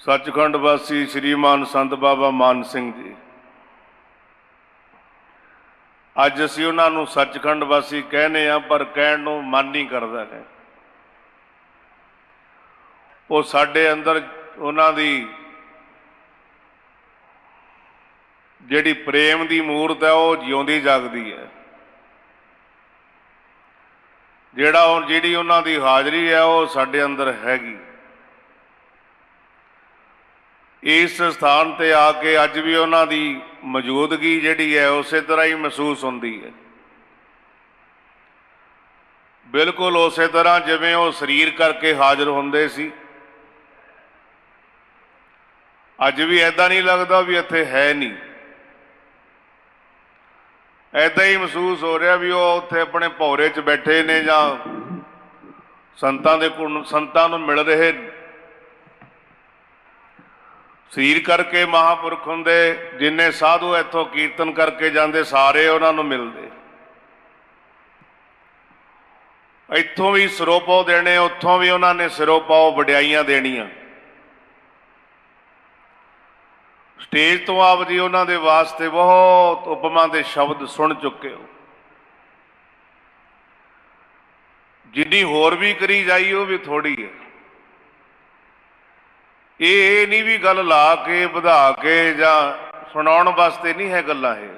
ਸੱਚਖੰਡ ਵਾਸੀ ਸ੍ਰੀਮਾਨ ਸੰਤ ਬਾਬਾ ਮਾਨ ਸਿੰਘ ਜੀ। ਅੱਜ ਅਸੀਂ ਉਹਨਾਂ ਨੂੰ ਸੱਚਖੰਡ ਵਾਸੀ ਕਹਿੰਦੇ ਆ ਪਰ ਕਹਿਣ ਨੂੰ ਮਨ ਨਹੀਂ ਕਰਦਾ ਹੈ। ਉਹ ਸਾਡੇ ਅੰਦਰ ਉਹਨਾਂ ਦੀ ਜਿਹੜੀ ਪ੍ਰੇਮ ਦੀ ਮੂਰਤ ਹੈ, ਉਹ ਜਿਉਂਦੀ ਜਾਗਦੀ ਹੈ। ਜਿਹੜਾ ਉਹ ਜਿਹੜੀ ਉਹਨਾਂ ਦੀ ਹਾਜ਼ਰੀ ਹੈ, ਉਹ ਸਾਡੇ ਅੰਦਰ ਹੈਗੀ। ਇਸ ਸਥਾਨ ਤੇ ਆ ਕੇ ਅੱਜ ਵੀ ਉਹਨਾਂ ਦੀ ਮੌਜੂਦਗੀ ਜਿਹੜੀ ਹੈ, ਉਸੇ ਤਰ੍ਹਾਂ ਹੀ ਮਹਿਸੂਸ ਹੁੰਦੀ ਹੈ। ਬਿਲਕੁਲ ਉਸੇ ਤਰ੍ਹਾਂ ਜਿਵੇਂ ਉਹ ਸਰੀਰ ਕਰਕੇ ਹਾਜ਼ਰ ਹੁੰਦੇ ਸੀ। ਅੱਜ ਵੀ ਐਦਾਂ ਨਹੀਂ ਲੱਗਦਾ ਵੀ ਇੱਥੇ ਹੈ ਨਹੀਂ। ਐਦਾਂ ਹੀ ਮਹਿਸੂਸ ਹੋ ਰਿਹਾ ਵੀ ਉਹ ਉੱਥੇ ਆਪਣੇ ਭੌਰੇ 'ਚ ਬੈਠੇ ਨੇ ਜਾਂ ਸੰਤਾਂ ਦੇ ਕੋਲ ਸੰਤਾਂ ਨੂੰ ਮਿਲ ਰਹੇ ਸਰੀਰ ਕਰਕੇ ਮਹਾਪੁਰਖ ਹੁੰਦੇ, ਜਿੰਨੇ ਸਾਧੂ ਇੱਥੋਂ ਕੀਰਤਨ ਕਰਕੇ ਜਾਂਦੇ, ਸਾਰੇ ਉਹਨਾਂ ਨੂੰ ਮਿਲਦੇ। ਇੱਥੋਂ ਵੀ ਸਰੋਪਾਉ ਦੇਣੇ, ਉੱਥੋਂ ਵੀ ਉਹਨਾਂ ਨੇ ਸਿਰੋਪਾਉ ਵਡਿਆਈਆਂ ਦੇਣੀਆਂ। ਸਟੇਜ ਤੋਂ ਆਪ ਜੀ ਉਹਨਾਂ ਦੇ ਵਾਸਤੇ ਬਹੁਤ ਉਪਮਾ ਦੇ ਸ਼ਬਦ ਸੁਣ ਚੁੱਕੇ ਹੋ। ਜਿੰਨੀ ਹੋਰ ਵੀ ਕਰੀ ਜਾਈ, ਉਹ ਵੀ ਥੋੜੀ ਹੈ। ਇਹ ਇਹ ਨਹੀਂ ਵੀ ਗੱਲ ਲਾ ਕੇ, ਵਧਾ ਕੇ ਜਾਂ ਸੁਣਾਉਣ ਵਾਸਤੇ ਨਹੀਂ ਹੈ ਗੱਲਾਂ ਇਹ।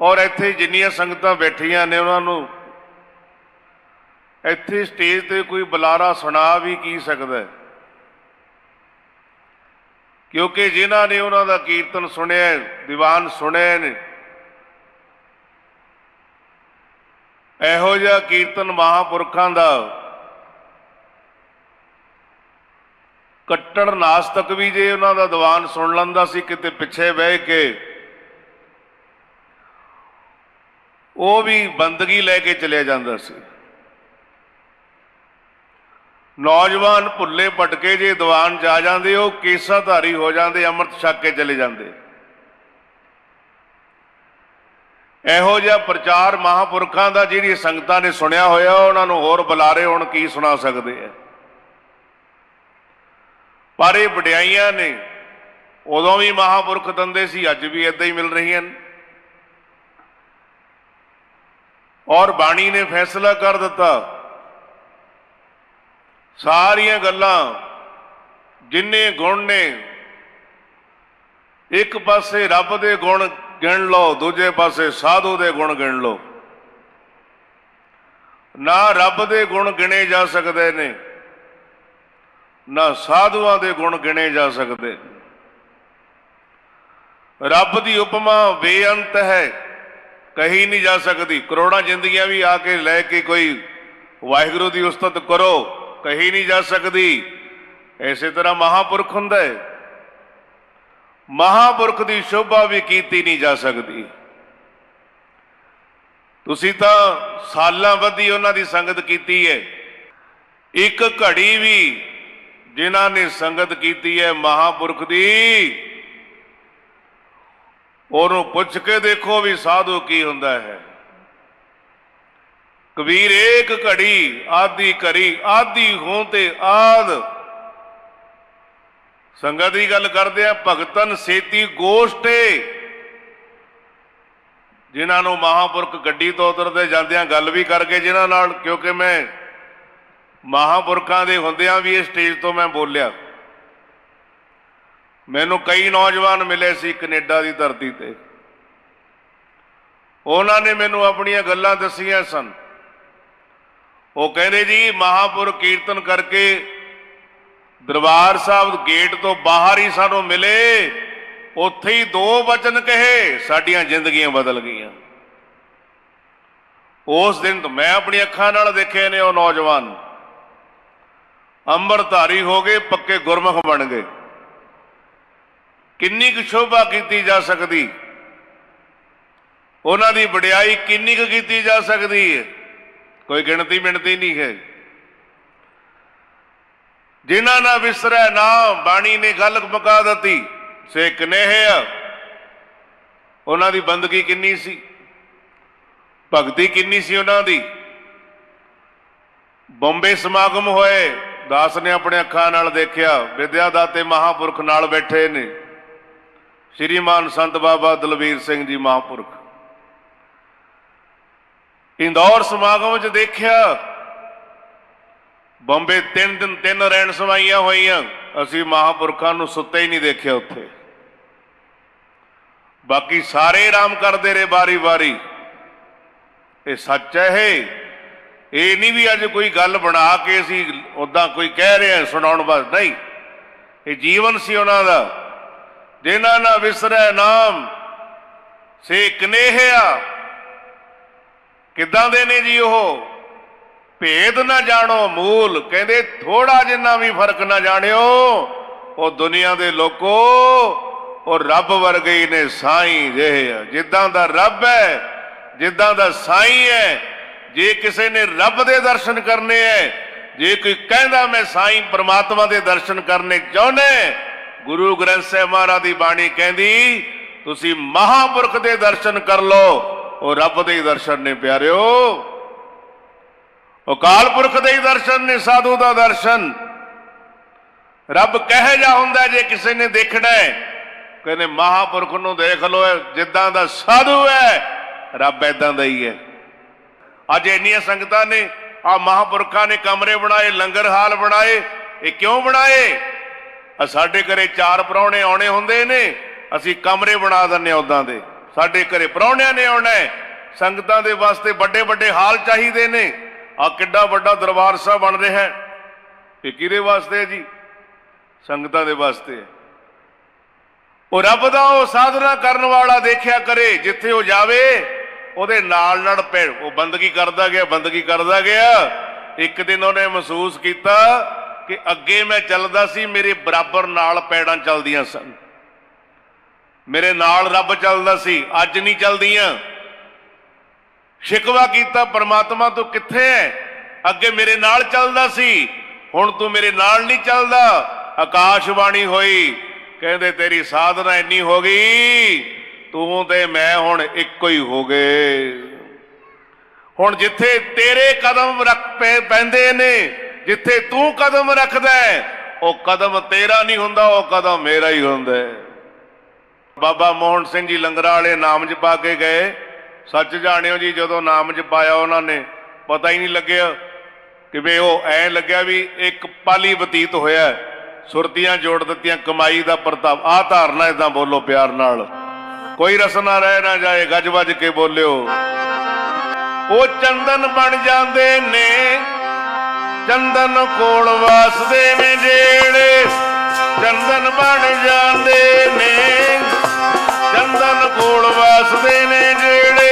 ਔਰ ਇੱਥੇ ਜਿੰਨੀਆਂ ਸੰਗਤਾਂ ਬੈਠੀਆਂ ਨੇ ਉਹਨਾਂ ਨੂੰ ਇੱਥੇ ਸਟੇਜ ਤੇ ਕੋਈ ਬੁਲਾਰਾ ਸੁਣਾ ਵੀ ਕੀ ਸਕਦਾ ਹੈ। ਕਿਉਂਕਿ ਜਿਨ੍ਹਾਂ ਨੇ ਉਹਨਾਂ ਦਾ ਕੀਰਤਨ ਸੁਣਿਆ ਦੀਵਾਨ ਸੁਣੇ ਨੇ, ਇਹੋ ਜਿਹਾ ਕੀਰਤਨ ਮਹਾਪੁਰਖਾਂ ਦਾ ਕੱਟੜ ਨਾਸਤਕ ਵੀ ਜੇ ਉਹਨਾਂ ਦਾ ਦੀਵਾਨ ਸੁਣ ਲੈਂਦਾ ਸੀ, ਕਿਤੇ ਪਿੱਛੇ ਬਹਿ ਕੇ, ਉਹ ਵੀ ਬੰਦਗੀ ਲੈ ਕੇ ਚਲਿਆ ਜਾਂਦਾ ਸੀ। ਨੌਜਵਾਨ ਭੁੱਲੇ ਭਟਕੇ ਜੇ ਦੀਵਾਨ ਜਾ ਜਾਂਦੇ, ਉਹ ਕੇਸਾਧਾਰੀ ਹੋ ਜਾਂਦੇ, ਅੰਮ੍ਰਿਤ ਛਕ ਕੇ ਚਲੇ ਜਾਂਦੇ। ਇਹੋ ਜਿਹਾ ਪ੍ਰਚਾਰ ਮਹਾਪੁਰਖਾਂ ਦਾ ਜਿਹੜੀ ਸੰਗਤਾਂ ਨੇ ਸੁਣਿਆ ਹੋਇਆ, ਉਹਨਾਂ ਨੂੰ ਹੋਰ ਬੁਲਾਰੇ ਹੁਣ ਕੀ ਸੁਣਾ ਸਕਦੇ ਆ। ਪਰ ਇਹ ਵਡਿਆਈਆਂ ਨੇ ਉਦੋਂ ਵੀ ਮਹਾਪੁਰਖ ਦੰਦੇ ਸੀ, ਅੱਜ ਵੀ ਇਦਾਂ ਹੀ ਮਿਲ ਰਹੀਆਂ ਨੇ। ਔਰ ਬਾਣੀ ਨੇ ਫੈਸਲਾ ਕਰ ਦਿੱਤਾ, ਸਾਰੀਆਂ ਗੱਲਾਂ ਜਿੰਨੇ ਗੁਣ ਨੇ, ਇੱਕ ਪਾਸੇ ਰੱਬ ਦੇ ਗੁਣ ਗਿਣ ਲਓ, ਦੂਜੇ ਪਾਸੇ ਸਾਧੂ ਦੇ ਗੁਣ ਗਿਣ ਲਓ। ਨਾ ਰੱਬ ਦੇ ਗੁਣ ਗਿਣੇ ਜਾ ਸਕਦੇ ਨੇ ਨਾ ਸਾਧੂਆਂ ਦੇ ਗੁਣ ਗਿਣੇ ਜਾ ਸਕਦੇ। ਰੱਬ ਦੀ ਉਪਮਾ ਬੇਅੰਤ ਹੈ, ਕਹੀ ਨਹੀਂ ਜਾ ਸਕਦੀ। ਕਰੋੜਾਂ ਜ਼ਿੰਦਗੀਆਂ ਵੀ ਆ ਕੇ ਲੈ ਕੇ ਕੋਈ ਵਾਹਿਗੁਰੂ ਦੀ ਉਸਤਤ ਕਰੋ, ਕਹੀ ਨਹੀਂ ਜਾ ਸਕਦੀ। ਐਸੇ ਤਰ੍ਹਾਂ ਮਹਾਪੁਰਖ ਹੁੰਦਾ ਹੈ। ਮਹਾਪੁਰਖ ਦੀ ਸ਼ੋਭਾ ਵੀ ਕੀਤੀ ਨਹੀਂ ਜਾ ਸਕਦੀ। ਤੁਸੀਂ ਤਾਂ ਸਾਲਾਂ ਬੱਧੀ ਉਹਨਾਂ ਦੀ ਸੰਗਤ ਕੀਤੀ ਹੈ। ਇੱਕ ਘੜੀ ਵੀ ਜਿਨ੍ਹਾਂ ਨੇ ਸੰਗਤ ਕੀਤੀ ਹੈ ਮਹਾਪੁਰਖ ਦੀ, ਉਹਨੂੰ ਪੁੱਛ ਕੇ ਦੇਖੋ ਵੀ ਸਾਧੂ ਕੀ ਹੁੰਦਾ ਹੈ। ਕਬੀਰ ਏਕ ਘੜੀ, ਆਦੀ ਕਰੀ ਆਦੀ ਹੋਂ ਤੇ ਆਦ। ਸੰਗਤ ਦੀ ਗੱਲ ਕਰਦੇ ਆ, ਭਗਤਨ ਸੇਤੀ ਗੋਸ਼ਟੇ। ਜਿਨ੍ਹਾਂ ਨੂੰ ਮਹਾਪੁਰਖ ਗੱਡੀ ਤੋਂ ਉਤਰਦੇ ਜਾਂਦਿਆਂ ਗੱਲ ਵੀ ਕਰਕੇ ਜਿਨ੍ਹਾਂ ਨਾਲ, ਕਿਉਂਕਿ ਮੈਂ ਮਹਾਪੁਰਖਾਂ ਦੇ ਹੁੰਦਿਆਂ ਵੀ ਇਹ ਸਟੇਜ ਤੋਂ ਮੈਂ ਬੋਲਿਆ। ਮੈਨੂੰ ਕਈ ਨੌਜਵਾਨ ਮਿਲੇ ਸੀ ਕੈਨੇਡਾ ਦੀ ਧਰਤੀ ਤੇ। ਉਹਨਾਂ ਨੇ ਮੈਨੂੰ ਆਪਣੀਆਂ ਗੱਲਾਂ ਦੱਸੀਆਂ ਸਨ। ਉਹ ਕਹਿੰਦੇ ਜੀ ਮਹਾਪੁਰਖ ਕੀਰਤਨ ਕਰਕੇ ਦਰਬਾਰ ਸਾਹਿਬ ਗੇਟ ਤੋਂ ਬਾਹਰ ਹੀ ਸਾਨੂੰ ਮਿਲੇ। ਉੱਥੇ ਹੀ ਦੋ ਵਚਨ ਕਹੇ, ਸਾਡੀਆਂ ਜ਼ਿੰਦਗੀਆਂ ਬਦਲ ਗਈਆਂ। ਉਸ ਦਿਨ ਮੈਂ ਆਪਣੀ ਅੱਖਾਂ ਨਾਲ ਦੇਖੇ ਨੇ ਉਹ ਨੌਜਵਾਨ। ਅੰਮ੍ਰਿਤਧਾਰੀ ਹੋ ਗਏ, ਪੱਕੇ ਗੁਰਮੁਖ ਬਣ ਗਏ। ਕਿੰਨੀ ਕੁ ਸ਼ੋਭਾ ਕੀਤੀ ਜਾ ਸਕਦੀ? ਉਹਨਾਂ ਦੀ ਵਡਿਆਈ ਕਿੰਨੀ ਕੁ ਕੀਤੀ ਜਾ ਸਕਦੀ ਹੈ? ਕੋਈ ਗਿਣਤੀ ਮਿਣਤੀ ਨਹੀਂ ਹੈ। ਜਿਨ੍ਹਾਂ ਨਾ ਵਿਸਰੈ ਨਾਮ ਬਾਣੀ ਨੇ ਗੱਲ ਮੁਕਾ ਦਿੱਤੀ, ਸੇ ਕਨੇਹ ਉਹਨਾਂ ਦੀ ਬੰਦਗੀ ਕਿੰਨੀ ਸੀ? ਭਗਤੀ ਕਿੰਨੀ ਸੀ ਉਹਨਾਂ ਦੀ? ਬੰਬੇ ਸਮਾਗਮ ਹੋਏ ਦਾਸ ਨੇ ਆਪਣੇ ਅੱਖਾਂ ਨਾਲ ਦੇਖਿਆ ਵਿਦਿਆ ਦਾਤੇ ਮਹਾਪੁਰਖ ਨਾਲ ਬੈਠੇ ਨੇ। ਸ਼੍ਰੀਮਾਨ ਸੰਤ ਬਾਬਾ ਦਲਵੀਰ ਸਿੰਘ ਜੀ ਮਹਾਪੁਰਖ। ਇੰਦੌਰ ਸਮਾਗਮ 'ਚ ਦੇਖਿਆ, ਬੰਬੇ ਤਿੰਨ ਦਿਨ ਤਿੰਨ ਰਹਿਣ ਸਵਾਈਆਂ ਹੋਈਆਂ, ਅਸੀਂ ਮਹਾਪੁਰਖਾਂ ਨੂੰ ਸੁੱਤੇ ਹੀ ਨਹੀਂ ਦੇਖਿਆ ਉੱਥੇ। ਬਾਕੀ ਸਾਰੇ ਆਰਾਮ ਕਰਦੇ ਰਹੇ ਵਾਰੀ-ਵਾਰੀ ਇਹ ਸੱਚ ਹੈ ਇਹ? ਇਹ ਨਹੀਂ ਵੀ ਅੱਜ ਕੋਈ ਗੱਲ ਬਣਾ ਕੇ ਅਸੀਂ ਉਦਾਂ ਕੋਈ ਕਹਿ ਰਿਹਾ ਸੁਣਾਉਣ ਬਸ ਨਹੀਂ। ਇਹ ਜੀਵਨ ਸੀ ਉਹਨਾਂ ਦਾ। ਜਿਨ੍ਹਾਂ ਨਾ ਵਿਸਰੈ ਨਾਮ ਸੇ ਕਨੇਹਿਆ। ਕਿੱਦਾਂ ਦੇ ਨੇ ਜੀ ਉਹ? ਭੇਦ ਨਾ ਜਾਣੋ, ਮੂਲ। ਕਹਿੰਦੇ ਥੋੜਾ ਜਿੰਨਾ ਵੀ ਫ਼ਰਕ ਨਾ ਜਾਣਿਓ, ਉਹ ਦੁਨੀਆ ਦੇ ਲੋਕੋ, ਉਹ ਰੱਬ ਵਰਗੇ ਨੇ, ਸਾਈਂ ਜਿਹੇ ਆ। ਜਿੱਦਾਂ ਦਾ ਰੱਬ ਹੈ, ਜਿੱਦਾਂ ਦਾ ਸਾਈਂ ਹੈ ਜੇ ਕਿਸੇ ਨੇ ਰੱਬ ਦੇ ਦਰਸ਼ਨ ਕਰਨੇ ਐ, ਜੇ ਕੋਈ ਕਹਿੰਦਾ ਮੈਂ ਸਾਈਂ ਪ੍ਰਮਾਤਮਾ ਦੇ ਦਰਸ਼ਨ ਕਰਨੇ ਚਾਹੁੰਦੇ ਗੁਰੂ ਗ੍ਰੰਥ ਸਾਹਿਬ ਮਹਾਰਾਜ ਦੀ ਬਾਣੀ ਕਹਿੰਦੀ, ਤੁਸੀਂ ਮਹਾਪੁਰਖ ਦੇ ਦਰਸ਼ਨ ਕਰ ਲਓ, ਉਹ ਰੱਬ ਦੇ ਹੀ ਦਰਸ਼ਨ ਨੇ ਪਿਆਰਿਓ। ਅਕਾਲ ਪੁਰਖ ਦੇ ਹੀ ਦਰਸ਼ਨ ਨੇ, ਸਾਧੂ ਦਾ ਦਰਸ਼ਨ। ਰੱਬ ਕਹੇ ਜਾ ਹੁੰਦਾ ਜੇ ਕਿਸੇ ਨੇ ਦੇਖਣਾ ਹੈ ਕਹਿੰਦੇ ਮਹਾਪੁਰਖ ਨੂੰ ਦੇਖ ਲਓ, ਜਿੱਦਾਂ ਦਾ ਸਾਧੂ ਹੈ ਰੱਬ ਐਦਾਂ ਦਾ ਹੀ ਹੈ ਅੱਜ ਇੰਨੀਆਂ ਸੰਗਤਾਂ ਨੇ, ਆ ਮਹਾਪੁਰਖਾਂ ਨੇ ਕਮਰੇ ਬਣਾਏ, ਲੰਗਰ ਹਾਲ ਬਣਾਏ, ਇਹ ਕਿਉਂ ਬਣਾਏ? ਆ ਸਾਡੇ ਘਰੇ ਚਾਰ ਪ੍ਰਾਹੁਣੇ ਆਉਣੇ ਹੁੰਦੇ ਨੇ, ਅਸੀਂ ਕਮਰੇ ਬਣਾ ਦਿੰਨੇ ਉਦਾਂ ਦੇ। ਸਾਡੇ ਘਰੇ ਪ੍ਰਾਹੁਣਿਆਂ ਨੇ ਆਉਣਾ ਸੰਗਤਾਂ ਦੇ ਵਾਸਤੇ ਵੱਡੇ ਵੱਡੇ ਹਾਲ ਚਾਹੀਦੇ ਨੇ। ਆ ਕਿੱਡਾ ਵੱਡਾ ਦਰਬਾਰ ਸਾਹਿਬ ਬਣ ਰਿਹਾ ਹੈ। ਇਹ ਕਿਹਦੇ ਵਾਸਤੇ ਹੈ ਜੀ? ਸੰਗਤਾਂ ਦੇ ਵਾਸਤੇ ਉਹ ਰੱਬ ਦਾ ਉਹ ਸਾਧਨਾ ਕਰਨ ਵਾਲਾ ਦੇਖਿਆ ਕਰੇ, ਜਿੱਥੇ ਉਹ ਜਾਵੇ ਉਹਦੇ ਨਾਲ ਨਾਲ ਪੈ ਉਹ ਬੰਦਗੀ ਕਰਦਾ ਗਿਆ, ਬੰਦਗੀ ਕਰਦਾ ਗਿਆ। ਇੱਕ ਦਿਨ ਉਹਨੇ ਮਹਿਸੂਸ ਕੀਤਾ ਕਿ ਅੱਗੇ ਮੈਂ ਚੱਲਦਾ ਸੀ, ਮੇਰੇ ਬਰਾਬਰ ਨਾਲ ਪੈੜਾਂ ਚੱਲਦੀਆਂ ਸਨ। ਮੇਰੇ ਨਾਲ ਰੱਬ ਚੱਲਦਾ ਸੀ, ਅੱਜ ਨਹੀਂ ਚੱਲਦੀਆਂ। ਸ਼ਿਕਵਾ ਕੀਤਾ, ਪਰਮਾਤਮਾ, ਤੂੰ ਕਿੱਥੇ ਹੈ ਅੱਗੇ ਮੇਰੇ ਨਾਲ ਚੱਲਦਾ ਸੀ, ਹੁਣ ਤੂੰ ਮੇਰੇ ਨਾਲ ਨਹੀਂ ਚੱਲਦਾ। ਆਕਾਸ਼ਵਾਣੀ ਹੋਈ, ਕਹਿੰਦੇ, ਤੇਰੀ ਸਾਧਨਾ ਇੰਨੀ ਹੋ ਗਈ ਤੂੰ ਤੇ ਮੈਂ ਹੁਣ ਇੱਕੋ ਹੀ ਹੋ ਗਏ। ਹੁਣ ਜਿੱਥੇ ਤੇਰੇ ਕਦਮ ਰੱਖ ਪੈ- ਪੈਂਦੇ ਨੇ, ਜਿੱਥੇ ਤੂੰ ਕਦਮ ਰੱਖਦਾ ਉਹ ਕਦਮ ਤੇਰਾ ਨਹੀਂ ਹੁੰਦਾ, ਉਹ ਕਦਮ ਮੇਰਾ ਹੀ ਹੁੰਦਾ ਬਾਬਾ ਮੋਹਨ ਸਿੰਘ ਜੀ ਲੰਗਰਾਂ ਵਾਲੇ ਨਾਮ ਚ ਪਾ ਕੇ ਗਏ। ਸੱਚ ਜਾਣਿਓ ਜੀ, ਜਦੋਂ ਨਾਮ ਚ ਪਾਇਆ ਉਹਨਾਂ ਨੇ, ਪਤਾ ਹੀ ਨਹੀਂ ਲੱਗਿਆ ਕਿ ਵੀ ਉਹ ਐ ਲੱਗਿਆ ਵੀ ਇੱਕ ਪਾਲੀ ਬਤੀਤ ਹੋਇਆ ਸੁਰਤੀਆਂ ਜੋੜ ਦਿੱਤੀਆਂ, ਕਮਾਈ ਦਾ ਪ੍ਰਤਾਪ, ਆਹ ਧਾਰਨਾ ਇਦਾਂ ਬੋਲੋ ਪਿਆਰ ਨਾਲ। ਕੋਈ ਰਸਨਾ ਰਹਿ ਨਾ ਜਾਏ, ਗੱਜ ਵੱਜ ਕੇ ਬੋਲਿਓ। ਉਹ ਚੰਦਨ ਬਣ ਜਾਂਦੇ ਨੇ, ਚੰਦਨ ਕੋਲ ਵਸਦੇ ਨੇ ਜਿਹੜੇ ਚੰਦਨ ਬਣ ਜਾਂਦੇ ਨੇ, ਚੰਦਨ ਕੋਲ ਵਸਦੇ ਨੇ ਜਿਹੜੇ